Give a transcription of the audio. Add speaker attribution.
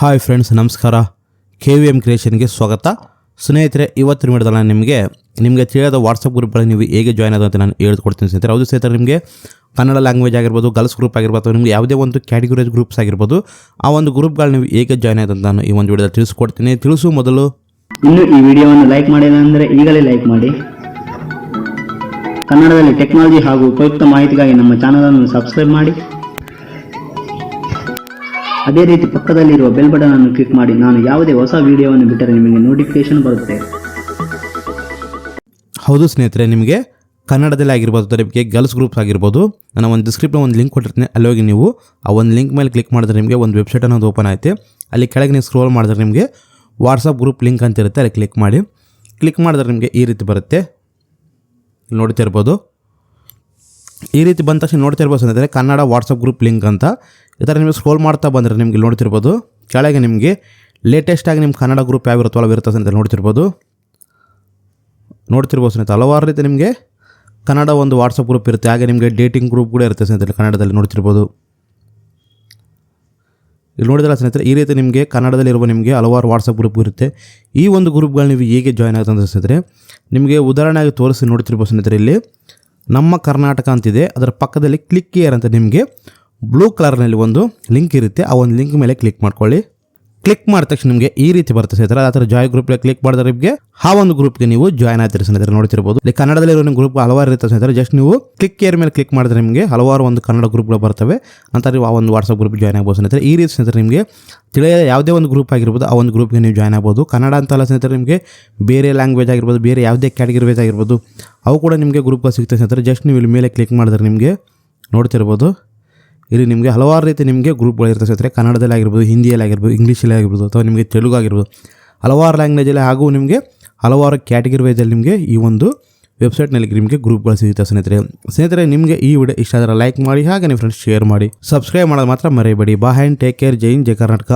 Speaker 1: Hi friends ನಮಸ್ಕಾರ. K V M ಕ್ರಿಯೇಷನ್ಗೆ ಸ್ವಾಗತ. ಸ್ನೇಹಿತರೆ ಇವತ್ತಿನ ವಿಡಿಯೋದಲ್ಲಿ ನಾನು ನಿಮಗೆ ನಿಮಗೆ ತಿಳಿಯದ ವಾಟ್ಸಪ್ ಗ್ರೂಪ್ಗಳಲ್ಲಿ ನೀವು ಹೇಗೆ ಜಾಯ್ನ್ ಆಗೋದು ಅಂತ ನಾನು ಹೇಳ್ಕೊಡ್ತೀನಿ ಸ್ನೇಹಿತರೆ. ಅದು ಸ್ನೇಹಿತರೆ, ನಿಮಗೆ ಕನ್ನಡ ಲ್ಯಾಂಗ್ವೇಜ್ ಆಗಿರ್ಬೋದು ಗರ್ಲ್ಸ್ ಗ್ರೂಪ್ ಆಗಿರ್ಬೋದು ಅಥವಾ ನಿಮಗೆ ಯಾವುದೇ ಒಂದು ಕ್ಯಾಟಗರೀಸ್ ಗ್ರೂಪ್ಸ್ ಆಗಿರ್ಬೋದು, ಆ ಒಂದು ಗ್ರೂಪ್ಗಳು ನೀವು ಹೇಗೆ ಜಾಯ್ನ್ ಅಂತ ನಾನು ಈ ಒಂದು ವಿಡಿಯೋದಲ್ಲಿ ತಿಳಿಸ್ಕೊಡ್ತೀನಿ. ತಿಳಿಸು ಮೊದಲು.
Speaker 2: ಇನ್ನು ಈ ವಿಡಿಯೋವನ್ನು ಲೈಕ್ ಮಾಡಿಲ್ಲ ಅಂದರೆ ಈಗಲೇ ಲೈಕ್ ಮಾಡಿ. ಕನ್ನಡದಲ್ಲಿ ಟೆಕ್ನಾಲಜಿ ಹಾಗೂ ಉಪಯುಕ್ತ ಮಾಹಿತಿಗಾಗಿ ನಮ್ಮ ಚಾನಲನ್ನು ಸಬ್ಸ್ಕ್ರೈಬ್ ಮಾಡಿ. ಅದೇ ರೀತಿ ಪಕ್ಕದಲ್ಲಿರುವ ಬೆಲ್ ಬಟನ್ ಅನ್ನು ಕ್ಲಿಕ್ ಮಾಡಿ. ನಾನು ಯಾವುದೇ ಹೊಸ ವಿಡಿಯೋವನ್ನು ಬಿಟ್ಟರೆ ನಿಮಗೆ ನೋಟಿಫಿಕೇಶನ್ ಬರುತ್ತೆ.
Speaker 1: ಹೌದು ಸ್ನೇಹಿತರೆ, ನಿಮಗೆ ಕನ್ನಡದಲ್ಲಿ ಆಗಿರ್ಬೋದು ಅದರ ನಿಮಗೆ ಗರ್ಲ್ಸ್ ಗ್ರೂಪ್ಸ್ ಆಗಿರ್ಬೋದು ನಾನು ಒಂದು ಡಿಸ್ಕ್ರಿಪ್ಷನ್ ಒಂದು ಲಿಂಕ್ ಕೊಟ್ಟಿರ್ತೀನಿ. ಅಲ್ಲಿ ಹೋಗಿ ನೀವು ಆ ಒಂದು ಲಿಂಕ್ ಮೇಲೆ ಕ್ಲಿಕ್ ಮಾಡಿದ್ರೆ ನಿಮಗೆ ಒಂದು ವೆಬ್ಸೈಟ್ ಅನ್ನೋದು ಓಪನ್ ಆಯಿತು. ಅಲ್ಲಿ ಕೆಳಗೆ ನೀವು ಸ್ಕ್ರೋಲ್ ಮಾಡಿದ್ರೆ ನಿಮಗೆ ವಾಟ್ಸಪ್ ಗ್ರೂಪ್ ಲಿಂಕ್ ಅಂತ ಇರುತ್ತೆ, ಅಲ್ಲಿ ಕ್ಲಿಕ್ ಮಾಡಿ. ಕ್ಲಿಕ್ ಮಾಡಿದ್ರೆ ನಿಮಗೆ ಈ ರೀತಿ ಬರುತ್ತೆ. ನೋಡ್ತಾ ಇರ್ಬೋದು. ಈ ರೀತಿ ಬಂದ ತಕ್ಷಣ ನೋಡ್ತಾ ಇರ್ಬೋದು ಸ್ನೇಹಿತರೆ, ಕನ್ನಡ ವಾಟ್ಸಪ್ ಗ್ರೂಪ್ ಲಿಂಕ್ ಅಂತ. ಈ ಥರ ನಿಮಗೆ ಸ್ಕ್ರೋಲ್ ಮಾಡ್ತಾ ಬಂದರೆ ನಿಮಗೆ ನೋಡ್ತಿರ್ಬೋದು. ಕೆಳಗೆ ನಿಮಗೆ ಲೇಟೆಸ್ಟಾಗಿ ನಿಮ್ಮ ಕನ್ನಡ ಗ್ರೂಪ್ ಯಾವಿರುತ್ತೋ ಅಲ್ಲಿರುತ್ತೆ ಅಂತ ನೋಡ್ತಿರ್ಬೋದು. ನೋಡ್ತಿರ್ಬೋದು ಸ್ನೇಹಿತರೆ, ಹಲವಾರು ರೀತಿ ನಿಮಗೆ ಕನ್ನಡ ಒಂದು ವಾಟ್ಸಪ್ ಗ್ರೂಪ್ ಇರುತ್ತೆ. ಹಾಗೆ ನಿಮಗೆ ಡೇಟಿಂಗ್ ಗ್ರೂಪ್ ಕೂಡ ಇರುತ್ತೆ ಸ್ನೇಹಿತರೆ ಕನ್ನಡದಲ್ಲಿ ನೋಡ್ತಿರ್ಬೋದು. ಇಲ್ಲಿ ನೋಡಿದ್ರೆ ಸ್ನೇಹಿತರೆ, ಈ ರೀತಿ ನಿಮಗೆ ಕನ್ನಡದಲ್ಲಿರುವ ನಿಮಗೆ ಹಲವಾರು ವಾಟ್ಸಪ್ ಗ್ರೂಪ್ ಇರುತ್ತೆ. ಈ ಒಂದು ಗ್ರೂಪ್ಗಳು ನೀವು ಹೇಗೆ ಜಾಯ್ನ್ ಆಗುತ್ತೆ ಅಂತ ಸ್ನೇಹಿತರೆ, ನಿಮಗೆ ಉದಾಹರಣೆಯಾಗಿ ತೋರಿಸಿ ನೋಡ್ತಿರ್ಬೋದು ಸ್ನೇಹಿತರೆ ಇಲ್ಲಿ. ನಮ್ಮ ಕರ್ನಾಟಕ ಅಂತಿದೆ. ಅದರ ಪಕ್ಕದಲ್ಲಿ ಕ್ಲಿಕ್ ಇಯರ್ ಅಂತ ನಿಮಗೆ ಬ್ಲೂ ಕಲರ್ನಲ್ಲಿ ಒಂದು ಲಿಂಕ್ ಇರುತ್ತೆ. ಆ ಒಂದು ಲಿಂಕ್ ಮೇಲೆ ಕ್ಲಿಕ್ ಮಾಡ್ಕೊಳ್ಳಿ. ಕ್ಲಿಕ್ ಮಾಡಿದ ತಕ್ಷಣ ನಿಮಗೆ ಈ ರೀತಿ ಬರುತ್ತೆ ಸ್ನೇಹಿತರೆ ಆ ಥರ ಜಾಯ್ ಗ್ರೂಪ್ಗೆ ಕ್ಲಿಕ್ ಮಾಡಿದ್ರೆ ನಿಮಗೆ ಆ ಒಂದು ಗ್ರೂಪ್ಗೆ ನೀವು ಜಾಯ್ನ್ ಆಗ್ತೀರಿ ಸ್ನೇಹಿತರೆ ನೋಡ್ತಿರ್ಬೋದು. ಇಲ್ಲಿ ಕನ್ನಡದಲ್ಲಿರೋ ಒಂದು ಗ್ರೂಪ್ ಹಲವಾರು ಇರುತ್ತೆ ಸ್ನೇಹಿತರೆ ಜಸ್ಟ್ ನೀವು ಕ್ಲಿಕ್ ಏರ್ ಮೇಲೆ ಕ್ಲಿಕ್ ಮಾಡಿದ್ರೆ ನಿಮಗೆ ಹಲವಾರು ಒಂದು ಕನ್ನಡ ಗ್ರೂಪ್ಗಳು ಬರ್ತವೆ. ನಂತರ ನೀವು ಆ ಒಂದು ವಾಟ್ಸಪ್ ಗ್ರೂಪ್ ಜಾಯ್ನ್ ಆಗ್ಬೋದು ಸ್ನೇಹಿತರೆ. ಈ ರೀತಿ ಸ್ನೇಹಿತರೆ ನಿಮಗೆ ತಿಳಿಯದ ಯಾವುದೇ ಒಂದು ಗ್ರೂಪ್ ಆಗಿರ್ಬೋದು ಆ ಒಂದು ಗ್ರೂಪ್ಗೆ ನೀವು ಜಾಯ್ನ್ ಆಗ್ಬೋದು. ಕನ್ನಡ ಅಂತಲ್ಲ ಸ್ನೇಹಿತರೆ ನಿಮಗೆ ಬೇರೆ ಲ್ಯಾಂಗ್ವೇಜ್ ಆಗಿರ್ಬೋದು, ಬೇರೆ ಯಾವುದೇ ಕ್ಯಾಟಗರೀಸ್ ಆಗಿರ್ಬೋದು, ಅವು ಕೂಡ ನಿಮಗೆ ಗ್ರೂಪ್ಗಳು ಸಿಗ್ತದೆ ಸ್ನೇಹಿತರೆ. ಜಸ್ಟ್ ನೀವು ಇಲ್ಲಿ ಮೇಲೆ ಕ್ಲಿಕ್ ಮಾಡಿದ್ರೆ ನಿಮಗೆ ನೋಡ್ತಿರ್ಬೋದು. ಇಲ್ಲಿ ನಿಮಗೆ ಹಲವಾರು ರೀತಿ ನಿಮಗೆ ಗ್ರೂಪ್ಗಳು ಇರ್ತದೆ. ಸ್ನೇಹಿತರೆ, ಕನ್ನಡದಲ್ಲಿ ಆಗಿರ್ಬೋದು, ಹಿಂದಿಯಲ್ಲಿ ಆಗಿರ್ಬೋದು, ಇಂಗ್ಲೀಷಲ್ಲಿ ಆಗಿರ್ಬೋದು, ಅಥವಾ ನಿಮಗೆ ತೆಲುಗು ಆಗಿರ್ಬೋದು, ಹಲವಾರು ಲ್ಯಾಂಗ್ವೇಜಲ್ಲಿ ಹಾಗೂ ನಿಮಗೆ ಹಲವಾರು ಕ್ಯಾಟಗರಿ ವೈಸಲ್ಲಿ ನಿಮಗೆ ಈ ಒಂದು ವೆಬ್ಸೈಟ್ನಲ್ಲಿ ನಿಮಗೆ ಗ್ರೂಪ್ಗಳು ಸಿಗುತ್ತೆ ಸ್ನೇಹಿತರೆ. ಸ್ನೇಹಿತರೆ, ನಿಮಗೆ ಈ ವಿಡಿಯೋ ಇಷ್ಟ ಆದರೆ ಲೈಕ್ ಮಾಡಿ, ಹಾಗೆ ನಿಮ್ಮ ಫ್ರೆಂಡ್ಸ್ ಶೇರ್ ಮಾಡಿ ಸಬ್ಸ್ಕ್ರೈಬ್ ಮಾಡೋದು ಮಾತ್ರ ಮರೆಯಬೇಡಿ ಬಾ ಹ್ಯಾಂಡ್ ಟೇಕ್ ಕೇರ್ ಜೈನ್ ಜೈ ಕರ್ನಾಟಕ.